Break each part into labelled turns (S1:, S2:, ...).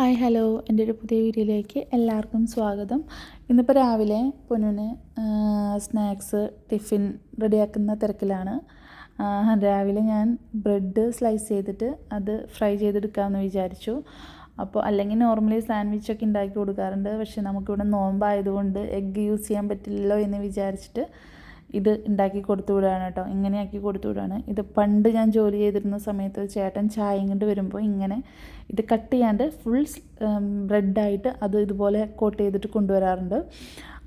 S1: Hi hello. എന്റെ ഒരു പുതിയ വീഡിയോയിലേക്ക് എല്ലാവർക്കും സ്വാഗതം. ഇന്നിപ്പോൾ രാവിലെ പൊന്നുന് സ്നാക്സ് ടിഫിൻ റെഡിയാക്കുന്ന തിരക്കിലാണ്. രാവിലെ ഞാൻ ബ്രെഡ് സ്ലൈസ് ചെയ്തിട്ട് അത് ഫ്രൈ ചെയ്തെടുക്കാമെന്ന് വിചാരിച്ചു. അപ്പോൾ അല്ലെങ്കിൽ നോർമലി സാൻഡ്വിച്ചൊക്കെ ഉണ്ടാക്കി കൊടുക്കാറുണ്ട്. പക്ഷേ നമുക്കിവിടെ നോമ്പായതുകൊണ്ട് എഗ്ഗ് യൂസ് ചെയ്യാൻ പറ്റില്ലല്ലോ എന്ന് വിചാരിച്ചിട്ട് ഇത് ഉണ്ടാക്കി കൊടുത്തു വിടുകയാണ് കേട്ടോ. ഇങ്ങനെയാക്കി കൊടുത്തു വിടുകയാണ്. ഇത് പണ്ട് ഞാൻ ജോലി ചെയ്തിരുന്ന സമയത്ത് ചേട്ടൻ ചായയും കൊണ്ട് വരുമ്പോൾ ഇങ്ങനെ ഇത് കട്ട് ചെയ്യാണ്ട് ഫുൾ ബ്രെഡായിട്ട് അത് ഇതുപോലെ കോട്ട് ചെയ്തിട്ട് കൊണ്ടുവരാറുണ്ട്.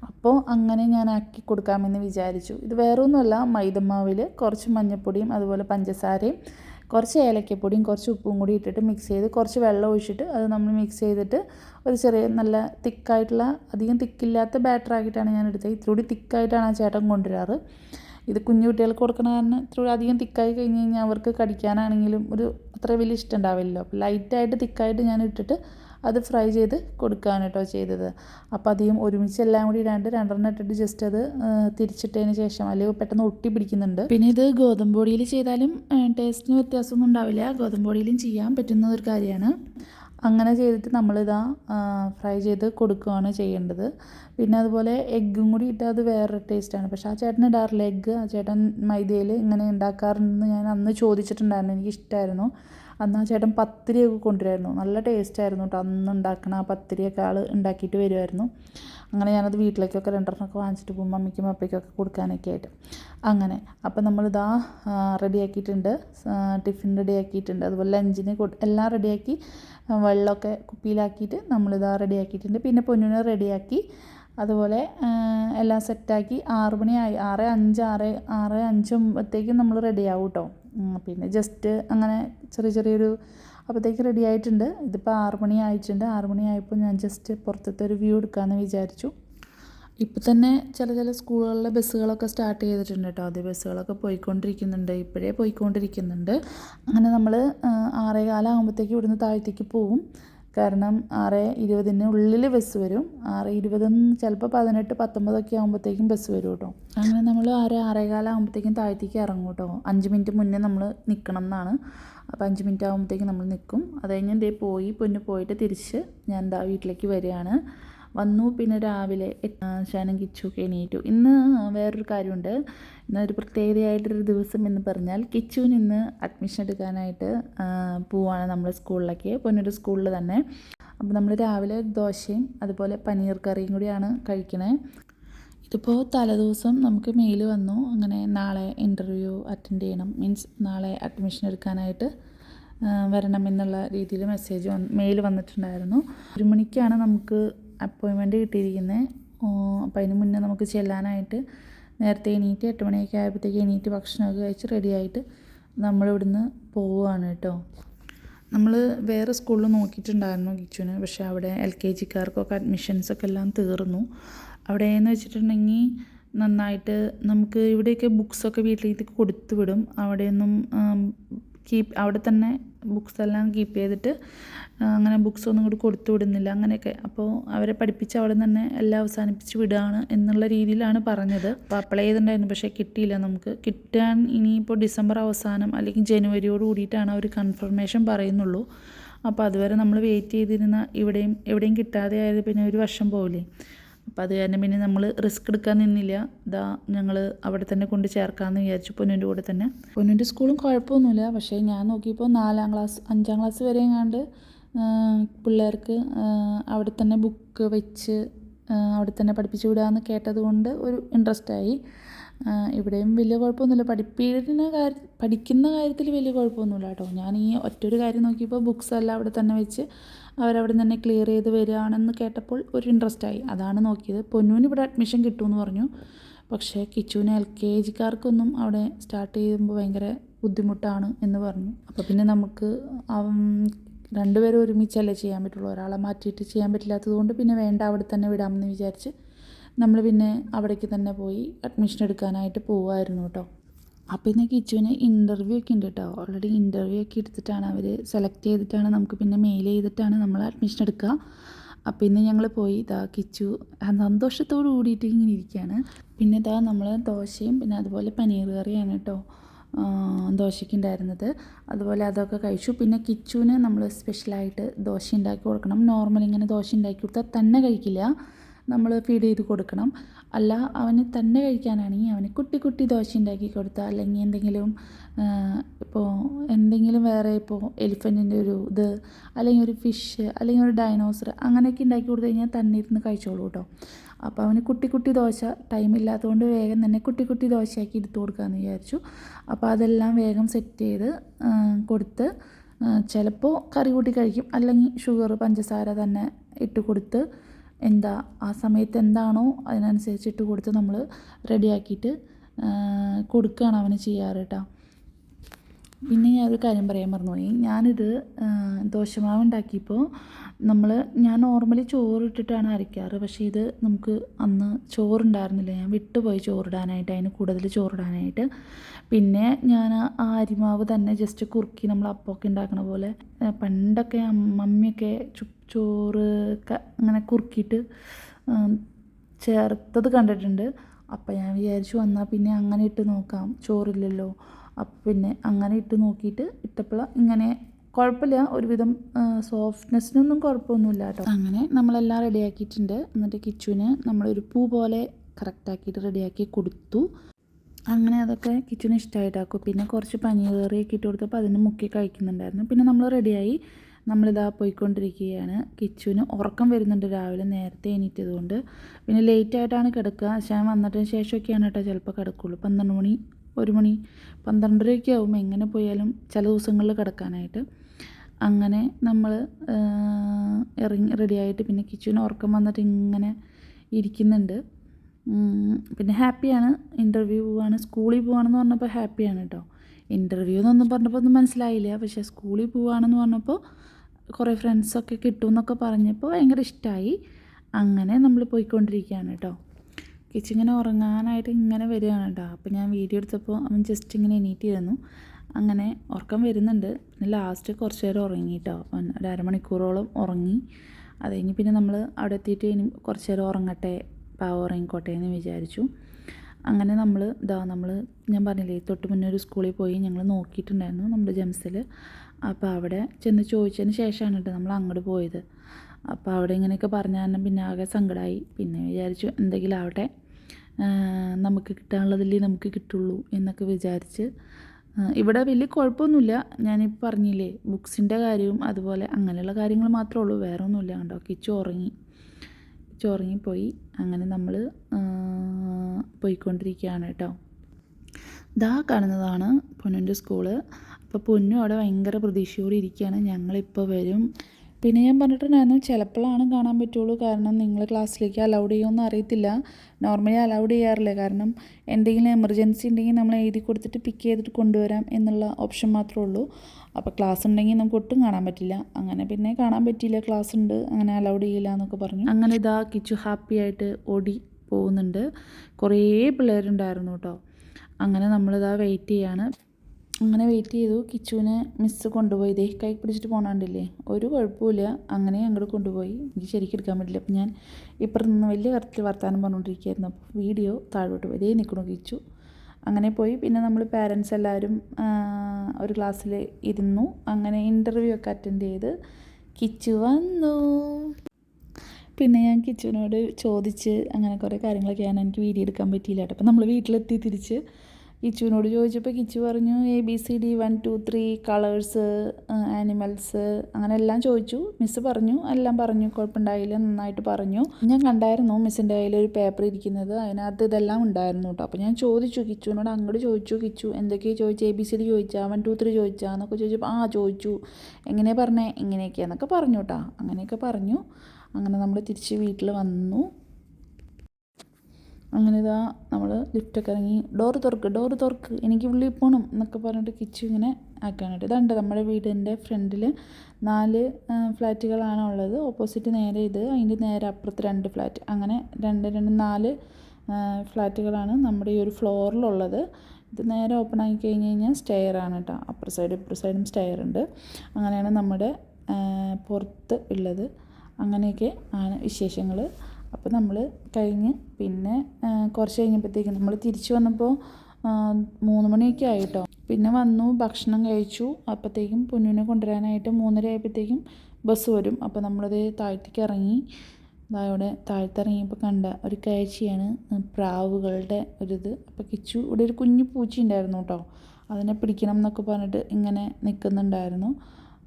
S1: അപ്പോൾ അങ്ങനെ ഞാൻ ആക്കി കൊടുക്കാമെന്ന് വിചാരിച്ചു. ഇത് വേറൊന്നുമല്ല മൈദമാവിൽ കുറച്ച് മഞ്ഞൾപ്പൊടിയും അതുപോലെ പഞ്ചസാരയും കുറച്ച് ഏലക്കപ്പൊടിയും കുറച്ച് ഉപ്പും കൂടി ഇട്ടിട്ട് മിക്സ് ചെയ്ത് കുറച്ച് വെള്ളം ഒഴിച്ചിട്ട് അത് നമ്മൾ മിക്സ് ചെയ്തിട്ട് ഒരു ചെറിയ നല്ല തിക്കായിട്ടുള്ള അധികം തിക്കില്ലാത്ത ബാറ്റർ ആക്കിയിട്ടാണ് ഞാൻ എടുത്തത്. ഇത്തിരി തിക്കായിട്ടാണ് ആ ചേട്ടൻ കൊണ്ടുവരാറ്. ഇത് കുഞ്ഞു കുട്ടികൾക്ക് കൊടുക്കണ കാരണം ഇത്തിരി അധികം തിക്കായി കഴിഞ്ഞ് കഴിഞ്ഞാൽ അവർക്ക് കടിക്കാനാണെങ്കിലും ഒരു അത്ര വലിയ ഇഷ്ടം ഉണ്ടാവില്ലല്ലോ. അപ്പോൾ ലൈറ്റായിട്ട് തിക്കായിട്ട് ഞാൻ ഇട്ടിട്ട് അത് ഫ്രൈ ചെയ്ത് കൊടുക്കുകയാണ് കേട്ടോ ചെയ്തത്. അപ്പോൾ അധികം ഒരുമിച്ച് എല്ലാം കൂടി ഇടാണ്ട് രണ്ടെണ്ണം ഇട്ടിട്ട് ജസ്റ്റ് അത് തിരിച്ചിട്ടതിന് ശേഷം അല്ലെങ്കിൽ പെട്ടെന്ന് ഒട്ടി പിടിക്കുന്നുണ്ട്. പിന്നെ ഇത് ഗോതമ്പ് പൊടിയിൽ ചെയ്താലും ടേസ്റ്റിന് വ്യത്യാസമൊന്നും ഉണ്ടാവില്ല. ഗോതമ്പ് പൊടിയിലും ചെയ്യാൻ പറ്റുന്ന ഒരു കാര്യമാണ്. അങ്ങനെ ചെയ്തിട്ട് നമ്മളിതാ ഫ്രൈ ചെയ്ത് കൊടുക്കുകയാണ് ചെയ്യേണ്ടത്. പിന്നെ അതുപോലെ എഗ്ഗും കൂടി ഇട്ടാൽ അത് വേറെ ടേസ്റ്റാണ് പക്ഷേ ആ ചേട്ടൻ ഇടാറില്ല എഗ്ഗ്. ആ ചേട്ടൻ മൈദയിൽ ഇങ്ങനെ ഉണ്ടാക്കാറുണ്ടെന്ന് ഞാൻ അന്ന് ചോദിച്ചിട്ടുണ്ടായിരുന്നു. എനിക്ക് ഇഷ്ടമായിരുന്നു അന്ന് ആ ചേട്ടൻ പത്തിരിയൊക്കെ കൊണ്ടുവരുമായിരുന്നു. നല്ല ടേസ്റ്റായിരുന്നു കേട്ടോ അന്ന് ഉണ്ടാക്കണ ആ പത്തിരിയൊക്കെ ആൾ ഉണ്ടാക്കിയിട്ട് വരുമായിരുന്നു. അങ്ങനെ ഞാനത് വീട്ടിലേക്കൊക്കെ രണ്ടെണ്ണമൊക്കെ വാങ്ങിച്ചിട്ട് പോകും. മമ്മിക്കും അപ്പയ്ക്കൊക്കെ കൊടുക്കാനൊക്കെ ആയിട്ട്. അങ്ങനെ. അപ്പം നമ്മളിതാ റെഡിയാക്കിയിട്ടുണ്ട് ടിഫിൻ റെഡിയാക്കിയിട്ടുണ്ട് അതുപോലെ ലഞ്ചിന് എല്ലാം റെഡിയാക്കി വെള്ളമൊക്കെ കുപ്പിയിലാക്കിയിട്ട് നമ്മളിതാ റെഡിയാക്കിയിട്ടുണ്ട് പിന്നെ പൊന്നിനെ റെഡിയാക്കി അതുപോലെ എല്ലാം സെറ്റാക്കി ആറ് മണിയായി ആറ് അഞ്ച് ആറ് ആറ് അഞ്ചുമ്പോഴത്തേക്കും നമ്മൾ റെഡിയാവും കേട്ടോ പിന്നെ ജസ്റ്റ് അങ്ങനെ ചെറിയ ചെറിയൊരു അപ്പോഴത്തേക്ക് റെഡി ആയിട്ടുണ്ട്. ഇതിപ്പോൾ ആറു മണി ആയിട്ടുണ്ട്. ആറു മണി ആയപ്പോൾ ഞാൻ ജസ്റ്റ് പുറത്തത്തെ ഒരു വ്യൂ എടുക്കാമെന്ന് വിചാരിച്ചു. ഇപ്പോൾ തന്നെ ചില ചില സ്കൂളുകളിലെ ബസ്സുകളൊക്കെ സ്റ്റാർട്ട് ചെയ്തിട്ടുണ്ട് കേട്ടോ അതേ ബസ്സുകളൊക്കെ പോയിക്കൊണ്ടിരിക്കുന്നുണ്ട്. ഇപ്പോഴേ പോയിക്കൊണ്ടിരിക്കുന്നുണ്ട്. അങ്ങനെ നമ്മൾ ആറേ കാലമാകുമ്പോഴത്തേക്ക് ഇവിടുന്ന് താഴത്തേക്ക് പോവും. കാരണം ആറ് ഇരുപതിന് ഉള്ളിൽ ബസ് വരും. ആറ് ഇരുപതെന്ന് ചിലപ്പോൾ പതിനെട്ട് പത്തൊമ്പതൊക്കെ ആകുമ്പോഴത്തേക്കും ബസ് വരും കേട്ടോ. അങ്ങനെ നമ്മൾ ആറ് ആറേകാലം ആകുമ്പോഴത്തേക്കും താഴത്തേക്ക് ഇറങ്ങും കേട്ടോ. അഞ്ച് മിനിറ്റ് മുന്നേ നമ്മൾ നിൽക്കണം എന്നാണ്. അപ്പോൾ അഞ്ച് മിനിറ്റ് ആകുമ്പോഴത്തേക്കും നമ്മൾ നിൽക്കും അത് കഴിഞ്ഞ് പോയി പൊന്ന് പോയിട്ട് തിരിച്ച് ഞാൻ എന്താ വീട്ടിലേക്ക് വരികയാണ്. വന്നു. പിന്നെ രാവിലെ ശാനം കിച്ചുക്കെ എണീറ്റു. ഇന്ന് വേറൊരു കാര്യമുണ്ട്. ഇന്നൊരു പ്രത്യേകതയായിട്ടൊരു ദിവസം എന്ന് പറഞ്ഞാൽ കിച്ചുവിന് നിന്ന് അഡ്മിഷൻ എടുക്കാനായിട്ട് പോവാണ് നമ്മുടെ സ്കൂളിലേക്ക്. പൊന്നൊരു സ്കൂളിൽ തന്നെ. അപ്പോൾ നമ്മൾ രാവിലെ ദോശയും അതുപോലെ പനീർ കറിയും കൂടിയാണ് കഴിക്കണേ. ഇതിപ്പോൾ തലേദിവസം നമുക്ക് മെയിൽ വന്നു. അങ്ങനെ നാളെ ഇന്റർവ്യൂ അറ്റൻഡ് ചെയ്യണം. മീൻസ് നാളെ അഡ്മിഷൻ എടുക്കാനായിട്ട് വരണം എന്നുള്ള രീതിയിൽ മെസ്സേജ് മെയിൽ വന്നിട്ടുണ്ടായിരുന്നു. ഒരു മണിക്കാണ് നമുക്ക് അപ്പോയിൻമെന്റ് കിട്ടിയിരിക്കുന്നത് അപ്പോൾ അതിന് മുന്നേ നമുക്ക് ചെല്ലാനായിട്ട് നേരത്തെ എണീറ്റ് എട്ട് മണിയൊക്കെ ആയപ്പോഴത്തേക്ക് എണീറ്റ് ഭക്ഷണമൊക്കെ കഴിച്ച് റെഡിയായിട്ട് നമ്മളിവിടുന്ന് പോവുകയാണ് കേട്ടോ. നമ്മൾ വേറെ സ്കൂളിൽ നോക്കിയിട്ടുണ്ടായിരുന്നു കിച്ചുവിന് പക്ഷേ അവിടെ എൽ കെ ജിക്കാർക്കൊക്കെ അഡ്മിഷൻസൊക്കെ എല്ലാം തീർന്നു. അവിടെ എന്ന് വെച്ചിട്ടുണ്ടെങ്കിൽ നന്നായിട്ട് നമുക്ക് ഇവിടെയൊക്കെ ബുക്സൊക്കെ വീട്ടിലേക്ക് കൊടുത്തു വിടും. അവിടെയൊന്നും കീപ്പ് അവിടെ തന്നെ ബുക്സ് എല്ലാം കീപ്പ് ചെയ്തിട്ട് അങ്ങനെ ബുക്സ് ഒന്നും കൂടി കൊടുത്തു വിടുന്നില്ല. അങ്ങനെയൊക്കെ. അപ്പോൾ അവരെ പഠിപ്പിച്ച് അവിടെ തന്നെ എല്ലാം അവസാനിപ്പിച്ച് വിടുകയാണ് എന്നുള്ള രീതിയിലാണ് പറഞ്ഞത്. അപ്പോൾ അപ്ലൈ ചെയ്തിട്ടുണ്ടായിരുന്നു പക്ഷേ കിട്ടിയില്ല നമുക്ക്. കിട്ടാൻ ഇനിയിപ്പോൾ ഡിസംബർ അവസാനം അല്ലെങ്കിൽ ജനുവരിയോട് കൂടിയിട്ടാണ് അവർ കൺഫർമേഷൻ പറയുന്നുള്ളൂ. അപ്പോൾ അതുവരെ നമ്മൾ വെയിറ്റ് ചെയ്തിരുന്ന ഇവിടെയും എവിടെയും കിട്ടാതെ ആയത് പിന്നെ ഒരു വർഷം പോകില്ലേ അപ്പോൾ അത് കാരണം പിന്നെ നമ്മൾ റിസ്ക് എടുക്കാൻ നിന്നില്ല. ഇതാ ഞങ്ങൾ അവിടെ തന്നെ കൊണ്ട് ചേർക്കാമെന്ന് വിചാരിച്ചു പൊന്നിന്റെ കൂടെ തന്നെ. പൊന്നിന്റെ സ്കൂളും കുഴപ്പമൊന്നുമില്ല. പക്ഷേ ഞാൻ നോക്കിയപ്പോൾ നാലാം ക്ലാസ് അഞ്ചാം ക്ലാസ് വരെ എങ്ങാണ്ട് പിള്ളേർക്ക് അവിടെ തന്നെ ബുക്ക് വെച്ച് അവിടെ തന്നെ പഠിപ്പിച്ചു വിടാമെന്ന് കേട്ടതുകൊണ്ട് ഒരു ഇൻട്രസ്റ്റായി ഇവിടെയും വലിയ കുഴപ്പമൊന്നുമില്ല. പഠിപ്പിക്കുന്ന കാര്യ പഠിക്കുന്ന കാര്യത്തിൽ വലിയ കുഴപ്പമൊന്നുമില്ല കേട്ടോ. ഞാൻ ഈ ഒറ്റൊരു കാര്യം നോക്കിയപ്പോൾ ബുക്സ് എല്ലാം അവിടെ തന്നെ വെച്ച് അവരവിടെ തന്നെ ക്ലിയർ ചെയ്ത് വരികയാണെന്ന് കേട്ടപ്പോൾ ഒരു ഇൻട്രസ്റ്റ് ആയി. അതാണ് നോക്കിയത്. പൊന്നൂന് ഇവിടെ അഡ്മിഷൻ കിട്ടുമെന്ന് പറഞ്ഞു. പക്ഷേ കിച്ചുവിന് എൽ കെ ജിക്കാർക്കൊന്നും അവിടെ സ്റ്റാർട്ട് ചെയ്യുമ്പോൾ ഭയങ്കര ബുദ്ധിമുട്ടാണ് എന്ന് പറഞ്ഞു. അപ്പോൾ പിന്നെ നമുക്ക് രണ്ടുപേരും ഒരുമിച്ചല്ലേ ചെയ്യാൻ പറ്റുള്ളൂ. ഒരാളെ മാറ്റിയിട്ട് ചെയ്യാൻ പറ്റില്ലാത്തത് കൊണ്ട് പിന്നെ വേണ്ട അവിടെ തന്നെ വിടാമെന്ന് വിചാരിച്ച് നമ്മൾ പിന്നെ അവിടേക്ക് തന്നെ പോയി അഡ്മിഷൻ എടുക്കാനായിട്ട് പോവായിരുന്നു കേട്ടോ. അപ്പോൾ ഇന്ന് കിച്ചുവിന് ഇന്റർവ്യൂ ഒക്കെ ഉണ്ട് കേട്ടോ. ഓൾറെഡി ഇന്റർവ്യൂ ഒക്കെ എടുത്തിട്ടാണ് അവർ സെലക്ട് ചെയ്തിട്ടാണ് നമുക്ക് പിന്നെ മെയിൽ ചെയ്തിട്ടാണ് നമ്മൾ അഡ്മിഷൻ എടുക്കുക. അപ്പോൾ ഇന്ന് ഞങ്ങൾ പോയി ഇതാ കിച്ചു സന്തോഷത്തോട് കൂടിയിട്ട് ഇങ്ങനെ ഇരിക്കുകയാണ്. പിന്നെ ഇതാ നമ്മൾ ദോശയും പിന്നെ അതുപോലെ പനീർ കറിയാണ് കേട്ടോ ദോശയ്ക്കുണ്ടായിരുന്നത് അതുപോലെ അതൊക്കെ കഴിച്ചു. പിന്നെ കിച്ചുവിന് നമ്മൾ സ്പെഷ്യലായിട്ട് ദോശ ഉണ്ടാക്കി കൊടുക്കണം. നോർമൽ ഇങ്ങനെ ദോശ ഉണ്ടാക്കി കൊടുത്താൽ തന്നെ കഴിക്കില്ല. നമ്മൾ ഫീഡ് ചെയ്ത് കൊടുക്കണം. അല്ല അവന് തന്നെ കഴിക്കാനാണെങ്കിൽ അവന് കുട്ടി കുട്ടി ദോശ ഉണ്ടാക്കി കൊടുത്താൽ അല്ലെങ്കിൽ എന്തെങ്കിലും ഇപ്പോൾ എന്തെങ്കിലും വേറെ ഇപ്പോൾ എലിഫന്റിന്റെ ഒരു ഇത് അല്ലെങ്കിൽ ഒരു ഫിഷ് അല്ലെങ്കിൽ ഒരു ഡൈനോസർ അങ്ങനെയൊക്കെ ഉണ്ടാക്കി കൊടുത്തു കഴിഞ്ഞാൽ തന്നെ ഇരുന്ന് കഴിച്ചോളൂ കേട്ടോ അപ്പോൾ അവന് കുട്ടി കുട്ടി ദോശ ടൈം ഇല്ലാത്തതുകൊണ്ട് വേഗം തന്നെ കുട്ടി കുട്ടി ദോശയാക്കി എടുത്തു കൊടുക്കാമെന്ന് വിചാരിച്ചു. അപ്പോൾ അതെല്ലാം വേഗം സെറ്റ് ചെയ്ത് കൊടുത്ത് ചിലപ്പോൾ കറി കൂട്ടി കഴിക്കും അല്ലെങ്കിൽ ഷുഗർ പഞ്ചസാര തന്നെ ഇട്ട് കൊടുത്ത് എന്താ ആ സമയത്ത് എന്താണോ അതിനനുസരിച്ചിട്ട് കൊടുത്ത് നമ്മൾ റെഡിയാക്കിയിട്ട് കൊടുക്കുകയാണ് അവന് ചെയ്യാറ് കേട്ടോ പിന്നെ ഞാൻ ഒരു കാര്യം പറയാൻ മറന്നുപോയി. ഞാനിത് ദോശമാവ് ഉണ്ടാക്കിയപ്പോൾ നമ്മൾ ഞാൻ നോർമലി ചോറിട്ടിട്ടാണ് അരയ്ക്കാറ്. പക്ഷേ ഇത് നമുക്ക് അന്ന് ചോറുണ്ടായിരുന്നില്ല. ഞാൻ വിട്ടുപോയി ചോറിടാനായിട്ട് അതിന് കൂടുതൽ ചോറിടാനായിട്ട്. പിന്നെ ഞാൻ ആ അരിമാവ് തന്നെ ജസ്റ്റ് കുറുക്കി നമ്മൾ അപ്പമൊക്കെ ഉണ്ടാക്കണ പോലെ പണ്ടൊക്കെ അമ്മമ്മയൊക്കെ ചു ചോറ് അങ്ങനെ കുറുക്കിയിട്ട് ചേർത്തത് കണ്ടിട്ടുണ്ട്. അപ്പം ഞാൻ വിചാരിച്ചു വന്നാൽ പിന്നെ അങ്ങനെ ഇട്ട് നോക്കാം. ചോറില്ലല്ലോ. അപ്പം പിന്നെ അങ്ങനെ ഇട്ട് നോക്കിയിട്ട് ഇട്ടപ്പോൾ ഇങ്ങനെ കുഴപ്പമില്ല ഒരുവിധം സോഫ്റ്റ്നെസ്സിനൊന്നും കുഴപ്പമൊന്നുമില്ല കേട്ടോ അങ്ങനെ നമ്മളെല്ലാം റെഡിയാക്കിയിട്ടുണ്ട്. എന്നിട്ട് കിച്ചുവിന് നമ്മളൊരു പൂ പോലെ കറക്റ്റാക്കിയിട്ട് റെഡിയാക്കി കൊടുത്തു. അങ്ങനെ അതൊക്കെ കിച്ചന് ഇഷ്ടമായിട്ടാക്കും പിന്നെ കുറച്ച് പനിയേറിയൊക്കെ ഇട്ട് കൊടുത്തപ്പോൾ അതിന് മുക്കി കഴിക്കുന്നുണ്ടായിരുന്നു. പിന്നെ നമ്മൾ റെഡിയായി. നമ്മളിതാ പോയിക്കൊണ്ടിരിക്കുകയാണ്. കിച്ചുവിന് ഉറക്കം വരുന്നുണ്ട് രാവിലെ നേരത്തെ എണീറ്റതുകൊണ്ട്. പിന്നെ ലേറ്റ് ആയിട്ടാണ് കിടക്കുക ശാൻ വന്നതിന് ശേഷമൊക്കെയാണ് കേട്ടോ ചിലപ്പോൾ കിടക്കുള്ളൂ. പന്ത്രണ്ട് മണി ഒരു മണി പന്ത്രണ്ടരയൊക്കെ ആവും എങ്ങനെ പോയാലും ചില ദിവസങ്ങളിൽ കിടക്കാനായിട്ട്. അങ്ങനെ നമ്മൾ ഇറങ്ങി റെഡിയായിട്ട് പിന്നെ കിച്ചുവിന് ഉറക്കം വന്നിട്ട് ഇങ്ങനെ ഇരിക്കുന്നുണ്ട്. പിന്നെ ഹാപ്പിയാണ്. ഇന്റർവ്യൂ പോവാണ്. സ്കൂളിൽ പോവാണെന്ന് പറഞ്ഞപ്പോൾ ഹാപ്പിയാണ് കേട്ടോ. ഇന്റർവ്യൂ എന്നൊന്നും പറഞ്ഞപ്പോൾ ഒന്നും മനസ്സിലായില്ല. പക്ഷേ സ്കൂളിൽ പോവാണെന്ന് പറഞ്ഞപ്പോൾ കുറേ ഫ്രണ്ട്സൊക്കെ കിട്ടുമെന്നൊക്കെ പറഞ്ഞപ്പോൾ ഭയങ്കര ഇഷ്ടമായി അങ്ങനെ നമ്മൾ പോയിക്കൊണ്ടിരിക്കുകയാണ് കേട്ടോ. കിച്ചിങ്ങനെ ഉറങ്ങാനായിട്ട് ഇങ്ങനെ വരികയാണ് കേട്ടോ. അപ്പോൾ ഞാൻ വീഡിയോ എടുത്തപ്പോൾ അവൻ ജസ്റ്റ് ഇങ്ങനെ എണീറ്റ് ഇരുന്നു. അങ്ങനെ ഉറക്കം വരുന്നുണ്ട്. പിന്നെ ലാസ്റ്റ് കുറച്ച് നേരം ഉറങ്ങി കേട്ടോ. അവൻ ഒരു അരമണിക്കൂറോളം ഉറങ്ങി. അത് കഴിഞ്ഞ് പിന്നെ നമ്മൾ അവിടെ എത്തിയിട്ട് ഇനി കുറച്ച് നേരം ഉറങ്ങട്ടെ പാവ ഉറങ്ങിക്കോട്ടെ എന്ന് വിചാരിച്ചു. അങ്ങനെ നമ്മൾ ഇതാ നമ്മൾ ഞാൻ പറഞ്ഞില്ലേ തൊട്ട് മുന്നേ ഒരു സ്കൂളിൽ പോയി ഞങ്ങൾ നോക്കിയിട്ടുണ്ടായിരുന്നു നമ്മുടെ ജംസിൽ അപ്പോൾ അവിടെ ചെന്ന് ചോദിച്ചതിന് ശേഷമാണ് കേട്ടോ നമ്മൾ അങ്ങോട്ട് പോയത്. അപ്പോൾ അവിടെ ഇങ്ങനെയൊക്കെ പറഞ്ഞു പിന്നെ ആകെ സങ്കടമായി പിന്നെ വിചാരിച്ചു എന്തെങ്കിലും ആവട്ടെ. നമുക്ക് കിട്ടാനുള്ളതല്ലേ നമുക്ക് കിട്ടുള്ളൂ എന്നൊക്കെ വിചാരിച്ച് ഇവിടെ വലിയ കുഴപ്പമൊന്നുമില്ല. ഞാനിപ്പോൾ പറഞ്ഞില്ലേ ബുക്സിന്റെ കാര്യവും അതുപോലെ അങ്ങനെയുള്ള കാര്യങ്ങൾ മാത്രമേ ഉള്ളൂ. വേറെ ഒന്നുമില്ല കണ്ടോ കിച്ചു ഉറങ്ങി. കിച്ചു ഉറങ്ങിപ്പോയി. അങ്ങനെ നമ്മൾ പോയിക്കൊണ്ടിരിക്കുകയാണ് കേട്ടോ. ദാ കാണുന്നതാണ് പൊന്നുന്റെ സ്കൂൾ. അപ്പോൾ പൊന്നു അവിടെ ഭയങ്കര പ്രതീക്ഷയോടെ ഇരിക്കുകയാണ്. ഞങ്ങളിപ്പോൾ വരും. പിന്നെ ഞാൻ പറഞ്ഞിട്ടുണ്ടായിരുന്നു ചിലപ്പോഴാണ് കാണാൻ പറ്റുള്ളൂ. കാരണം നിങ്ങൾ ക്ലാസ്സിലേക്ക് അലൗഡ് ചെയ്യുമെന്ന് അറിയത്തില്ല. നോർമലി അലൗഡ് ചെയ്യാറില്ല. കാരണം എന്തെങ്കിലും എമർജൻസി ഉണ്ടെങ്കിൽ നമ്മൾ എഴുതി കൊടുത്തിട്ട് പിക്ക് ചെയ്തിട്ട് കൊണ്ടുവരാം എന്നുള്ള ഓപ്ഷൻ മാത്രമേ ഉള്ളൂ. അപ്പോൾ ക്ലാസ് ഉണ്ടെങ്കിൽ നമുക്ക് ഒട്ടും കാണാൻ പറ്റില്ല. അങ്ങനെ പിന്നെ കാണാൻ പറ്റിയില്ല. ക്ലാസ് ഉണ്ട്. അങ്ങനെ അലൗഡ് ചെയ്യില്ല എന്നൊക്കെ പറഞ്ഞു. അങ്ങനെ ഇതാ കിച്ചു ഹാപ്പി ആയിട്ട് ഓടി പോകുന്നുണ്ട്. കുറേ പിള്ളേരുണ്ടായിരുന്നു കേട്ടോ. അങ്ങനെ നമ്മളിതാ വെയിറ്റ് ചെയ്യാണ്. അങ്ങനെ വെയിറ്റ് ചെയ്തു. കിച്ചുവിനെ മിസ്സ് കൊണ്ടുപോയി. ദേ കൈ പിടിച്ചിട്ട് പോണാണ്ടില്ലേ? ഒരു കുഴപ്പമില്ല അങ്ങനെ അങ്ങോട്ട് കൊണ്ടുപോയി. എനിക്ക് ശരിക്കും എടുക്കാൻ പറ്റില്ല. അപ്പം ഞാൻ ഇപ്പുറത്ത് നിന്ന് വലിയ കാര്യത്തിൽ വർത്താനം പറഞ്ഞുകൊണ്ടിരിക്കുകയായിരുന്നു. അപ്പോൾ വീഡിയോ താഴോട്ട് വലിയ നിൽക്കണു കിച്ചു. അങ്ങനെ പോയി. പിന്നെ നമ്മൾ പാരൻസ് എല്ലാവരും ഒരു ക്ലാസ്സിൽ ഇരുന്നു. അങ്ങനെ ഇന്റർവ്യൂ ഒക്കെ അറ്റൻഡ് ചെയ്ത് കിച്ചു വന്നു. പിന്നെ ഞാൻ കിച്ചുവിനോട് ചോദിച്ച് അങ്ങനെ കുറേ കാര്യങ്ങളൊക്കെ ഞാൻ എനിക്ക് വീഡിയോ എടുക്കാൻ പറ്റിയില്ല കേട്ടോ. അപ്പം നമ്മൾ വീട്ടിലെത്തി തിരിച്ച് കിച്ചുവിനോട് ചോദിച്ചപ്പോൾ കിച്ചു പറഞ്ഞു A B C D one two three colours animals അങ്ങനെ എല്ലാം ചോദിച്ചു. മിസ്സ് പറഞ്ഞു എല്ലാം പറഞ്ഞു കുഴപ്പമുണ്ടായില്ല നന്നായിട്ട് പറഞ്ഞു. ഞാൻ കണ്ടായിരുന്നു മിസ്സിന്റെ കയ്യിൽ ഒരു പേപ്പർ ഇരിക്കുന്നത് അതിനകത്ത് ഇതെല്ലാം ഉണ്ടായിരുന്നു കേട്ടോ അപ്പോൾ ഞാൻ ചോദിച്ചു കിച്ചുവിനോട് അങ്ങോട്ട് ചോദിച്ചു കിച്ചു എന്തൊക്കെയാണ് ചോദിച്ചു? എ ബി സി ഡി ചോദിച്ചാൽ വൺ ടു ത്രീ ചോദിച്ചാൽ എന്നൊക്കെ ചോദിച്ചപ്പോൾ ആ ചോദിച്ചു. എങ്ങനെ പറഞ്ഞേ? ഇങ്ങനെയൊക്കെയാന്നൊക്കെ പറഞ്ഞു കേട്ടോ അങ്ങനെയൊക്കെ പറഞ്ഞു. അങ്ങനെ നമ്മൾ തിരിച്ച് വീട്ടിൽ വന്നു. അങ്ങനെ ഇതാ നമ്മൾ ലിഫ്റ്റൊക്കെ ഇറങ്ങി ഡോറ് തുറക്ക് ഡോറ് തുറക്ക് എനിക്ക് ഉള്ളിൽ പോകണം എന്നൊക്കെ പറഞ്ഞിട്ട് കിച്ചു ഇങ്ങനെ ആക്കാനായിട്ട് ഇതുണ്ട് നമ്മുടെ വീടിന്റെ ഫ്രണ്ടിൽ നാല് ഫ്ലാറ്റുകളാണ് ഉള്ളത്. ഓപ്പോസിറ്റ് നേരെ ഇത് അതിന്റെ നേരെ അപ്പുറത്ത് രണ്ട് ഫ്ലാറ്റ് അങ്ങനെ രണ്ട് രണ്ട് നാല് ഫ്ലാറ്റുകളാണ് നമ്മുടെ ഈ ഒരു ഫ്ലോറിലുള്ളത് ഇത് നേരെ ഓപ്പൺ ആക്കി കഴിഞ്ഞ് കഴിഞ്ഞാൽ സ്റ്റെയർ ആണ് കേട്ടോ അപ്പുറ സൈഡ് ഇപ്പുറ സൈഡും സ്റ്റെയർ ഉണ്ട്. അങ്ങനെയാണ് നമ്മുടെ പുറത്ത് ഉള്ളത്. അങ്ങനെയൊക്കെ ആണ് വിശേഷങ്ങൾ അപ്പോൾ നമ്മൾ കഴിഞ്ഞ് പിന്നെ കുറച്ച് കഴിഞ്ഞപ്പോഴത്തേക്കും നമ്മൾ തിരിച്ചു വന്നപ്പോൾ മൂന്ന് മണിയൊക്കെ ആയിട്ടോ. പിന്നെ വന്നു ഭക്ഷണം കഴിച്ചു. അപ്പോഴത്തേക്കും പൊന്നുവിനെ കൊണ്ടുവരാനായിട്ട് മൂന്നര ആയപ്പോഴത്തേക്കും ബസ് വരും. അപ്പോൾ നമ്മളത് താഴത്തേക്ക് ഇറങ്ങി. അവിടെ താഴ്ത്തിറങ്ങിയപ്പോൾ കണ്ട ഒരു കാഴ്ചയാണ് പ്രാവുകളുടെ ഒരിത്. അപ്പോൾ കിച്ചു ഇവിടെ ഒരു കുഞ്ഞു പൂച്ച ഉണ്ടായിരുന്നു കേട്ടോ. അതിനെ പിടിക്കണം എന്നൊക്കെ പറഞ്ഞിട്ട് ഇങ്ങനെ നിൽക്കുന്നുണ്ടായിരുന്നു.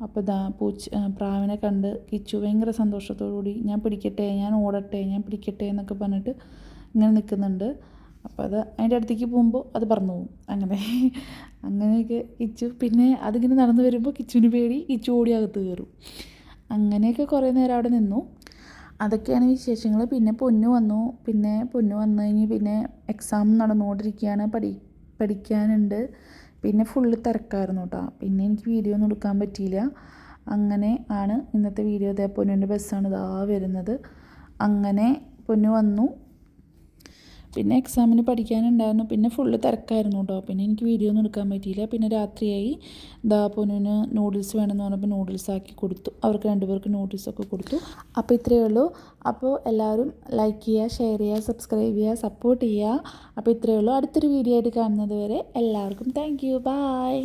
S1: അപ്പോൾ ദാ പൂച്ച പ്രാവിനെ കണ്ട് കിച്ചു ഭയങ്കര സന്തോഷത്തോടു കൂടി ഞാൻ പിടിക്കട്ടെ ഞാൻ ഓടട്ടെ ഞാൻ പിടിക്കട്ടെ എന്നൊക്കെ പറഞ്ഞിട്ട് ഇങ്ങനെ നിൽക്കുന്നുണ്ട്. അപ്പോൾ അത് അതിന്റെ അടുത്തേക്ക് പോകുമ്പോൾ അത് പറന്നു പോകും. അങ്ങനെ അങ്ങനെയൊക്കെ കിച്ചു പിന്നെ അതിങ്ങനെ നടന്നു വരുമ്പോൾ കിച്ചുവിന് പേടി കിച്ചു ഓടി അകത്ത് കയറും. അങ്ങനെയൊക്കെ കുറേ നേരം അവിടെ നിന്നു. അതൊക്കെയാണ് വിശേഷങ്ങൾ. പിന്നെ പൊന്നു വന്നു. പിന്നെ പൊന്നു വന്നു കഴിഞ്ഞ് പിന്നെ എക്സാം നടന്നുകൊണ്ടിരിക്കുകയാണ് പഠി പഠിക്കാനുണ്ട്. പിന്നെ ഫുള്ള് തിരക്കായിരുന്നു കേട്ടോ പിന്നെ എനിക്ക് വീഡിയോ ഒന്നും എടുക്കാൻ പറ്റിയില്ല. അങ്ങനെ ആണ് ഇന്നത്തെ വീഡിയോ ഇതേ പൊന്നുവിന്റെ ബസ്സാണ് ഇതാ വരുന്നത്. അങ്ങനെ പൊന്നു വന്നു. പിന്നെ എക്സാമിന് പഠിക്കാനുണ്ടായിരുന്നു. പിന്നെ ഫുള്ള് തിരക്കായിരുന്നു കേട്ടോ പിന്നെ എനിക്ക് വീഡിയോ ഒന്നും എടുക്കാൻ പറ്റിയില്ല. പിന്നെ രാത്രിയായി. ദാ പൊന്നുവിന് നൂഡിൽസ് വേണമെന്ന് പറഞ്ഞപ്പോൾ നൂഡിൽസ് ആക്കി കൊടുത്തു. അവർക്ക് രണ്ടുപേർക്ക് നൂഡിൽസൊക്കെ കൊടുത്തു. അപ്പോൾ ഇത്രയേ ഉള്ളൂ. അപ്പോൾ എല്ലാവരും ലൈക്ക് ചെയ്യുക ഷെയർ ചെയ്യുക സബ്സ്ക്രൈബ് ചെയ്യുക സപ്പോർട്ട് ചെയ്യുക അപ്പോൾ ഇത്രയേ ഉള്ളൂ. അടുത്തൊരു വീഡിയോ ആയിട്ട് കാണുന്നത് വരെ എല്ലാവർക്കും താങ്ക് യു ബൈ